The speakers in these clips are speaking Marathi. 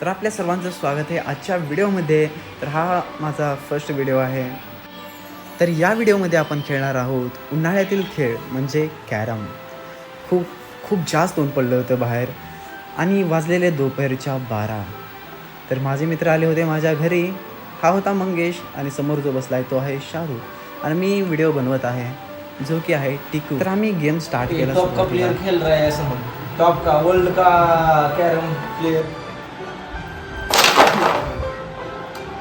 तर आपल्या सर्वांचं स्वागत आहे आजच्या व्हिडिओमध्ये. तर हा माझा फर्स्ट व्हिडिओ आहे. तर या व्हिडिओमध्ये आपण खेळणार आहोत उन्हाळ्यातील खेळ म्हणजे कॅरम. खूप खूप जास्त ऊन पडलं होतं बाहेर आणि वाजलेले दुपारच्या बारा. तर माझे मित्र आले होते माझ्या घरी. हा होता मंगेश आणि समोर जो बसला आहे तो आहे शाहरुख आणि मी व्हिडिओ बनवत आहे जो की आहे टिकू. तर आम्ही गेम स्टार्ट केला टॉप का. प्लेयर खेल रहा है टॉप का वर्ल्ड का कैरम प्लेयर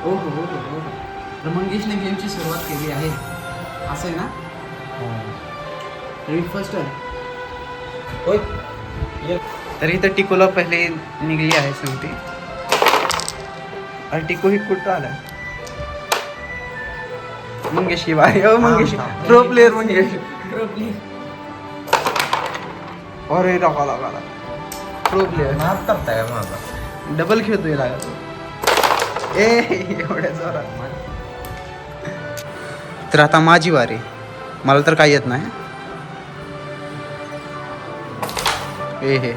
ओ हो हो हो हो. तर मंगेशने गेमची सुरुवात केली आहे. असं आहे ना? तरी फर्स्ट ओय ये. तर इथं टिकूला पहिले निघली आहे शेवटी. अरे टिकू ही कुठं आला? मंगेश हो मंगेश. हा, हा. Pro player Mangesh. अरे रका लगा प्रो प्लेयर माफ करता है माझा डबल खेळतोय लागा तो. ए एवढ्या जोरात तर आता माझी वारी मला तर काही येत नाही. ए हे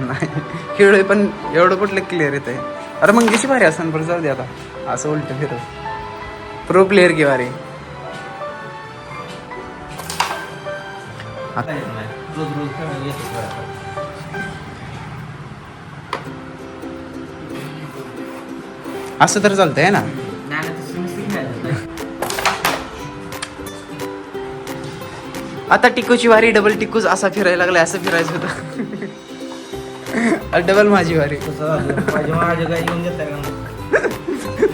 नाही? पण एवढं कुठलं क्लिअर येत आहे अरे मग कशी भारी असं बरं जाऊ दे आता. असं उलट फिरव. प्रो प्लेअर की वारी. आता येत नाही. रोज रोज असं तर चालतंय ना? आता टिकूची वारी डबल टिकूच असा फिरायला लागलाय असं फिरायचं होतं. डबल माझी वारी.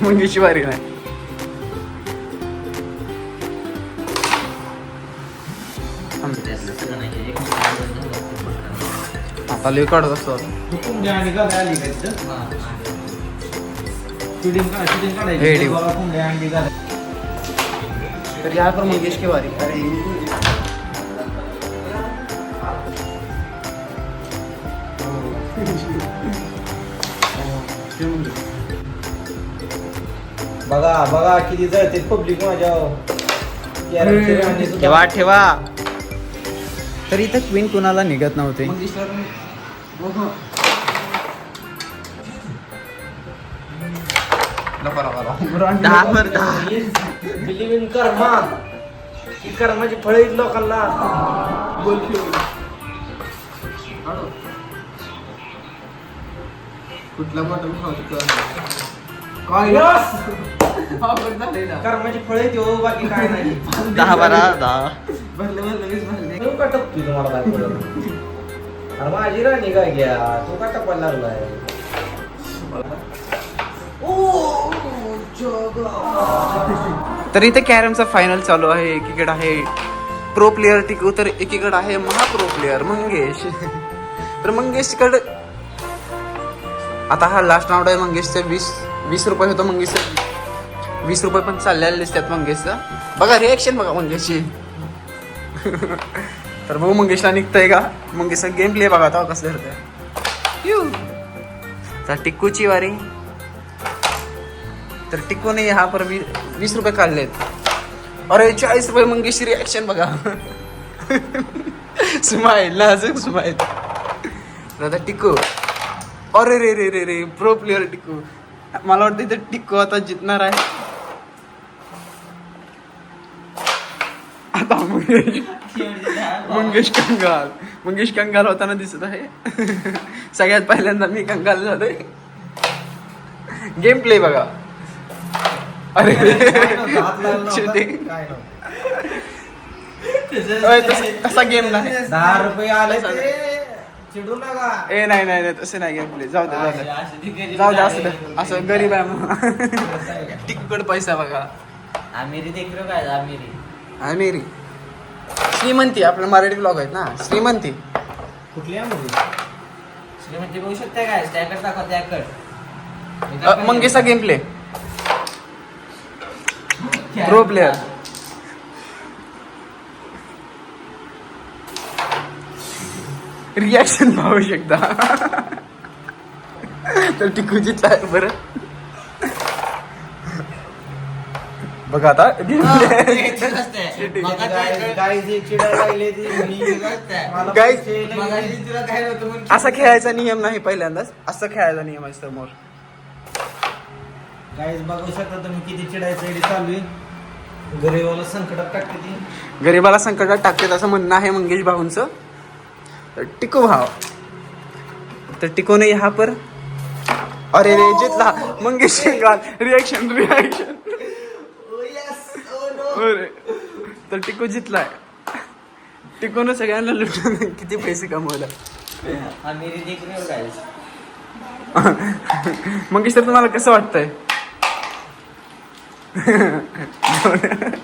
मुंगीची वारी नाही. एक आता लय काढत असतो आली का काढायची. गोळा. तर यहाँ पर मंगेश की वारी अरे बघा बघा किती जळते पब्लिक माझ्या ठेवा ठेवा. तर इथं क्वीन कुणाला निघत नव्हते. दहा वर दहा. बिलीव इन कर्मा की कर्माची फळ आहेत लोकांना. कुठला बॉटल Yes! कर्माची फळ आहेत हो बाकी काय नाही. दहा बारा दहा. तू का टपतोय तुम्हाला काय कळलं? अरे माझी राणी काय घ्या? तू का टपायला लागलाय? तर इथे कॅरमचा फायनल चालू आहे. एकीकडे आहे प्रो प्लेअर टिकू तर एकीकडे आहे महाप्रो प्लेअर मंगेश. तर मंगेशकडे आता हा लास्ट राऊंड आहे मंगेशचं. वीस वीस रुपये होतं मंगेशचं. वीस रुपये पण चाललेले दिसतात मंगेशचं. बघा रिॲक्शन बघा मंगेशची. तर बघू मंगेशला निघतंय का? मंगेशचा गेम प्ले बघा आता कसं होतंय. यू. तर टिक्कूची वारी. तर टिकोने हा पर वी, वीस रुपये काढलेत. अरे चाळीस रुपये मंगेशी रिॲक्शन बघा. सुमाईल ना अजून स्माईल. दादा टिको. अरे रे रे रे रे प्रो प्लेअर टिकू. मला वाटतं इथं टिको आता जितणार आहे. आता मंगेश मंगेश कंगाल. मंगेश कंगाल होताना दिसत आहे. सगळ्यात पहिल्यांदा मी कंगाल झालोय. गेम प्ले बघा. अरे. अय, तस- गेम नाही. दहा रुपये आले ते. चिडू नका. ए नाही नाही नाही तसे नाही गेम प्ले जाऊ दे जाऊ दे. जाऊ दे असं दे. असं गरीब आहे म्हणून. तिकड पैसा बघा. आमिरी देख रो काय आमिरी? अमेरी श्रीमंती आपलं मराठी ब्लॉग आहेत ना. श्रीमंती. कुठली आमिरी श्रीमंती बघू शकता काय? त्याकडे दाखव त्याकडे मंगेशचा game play pro player reaction पाहू शकता. तर टिकूची आहे बरं. बघा आता. असा खेळायचा नियम नाही पहिल्यांदाच. असं खेळायचा नियम आहे समोर. गाईज बघू शकता तुम्ही किती चिडायचं चालू आहे. गरीबाला संकटात टाकते ती. गरीबाला संकटात टाकते असं म्हणणं आहे मंगेश भाऊंचं. तर टिकू भाव तर टिकोने यहाँ पर. अरे रे जितला मंगेश रिएक्शन रिएक्शन अरे तर टिकू जितलाय. टिकून सगळ्यांना लुटून किती पैसे कमवला. मंगेश तर तुम्हाला कसं वाटतंय? でもね。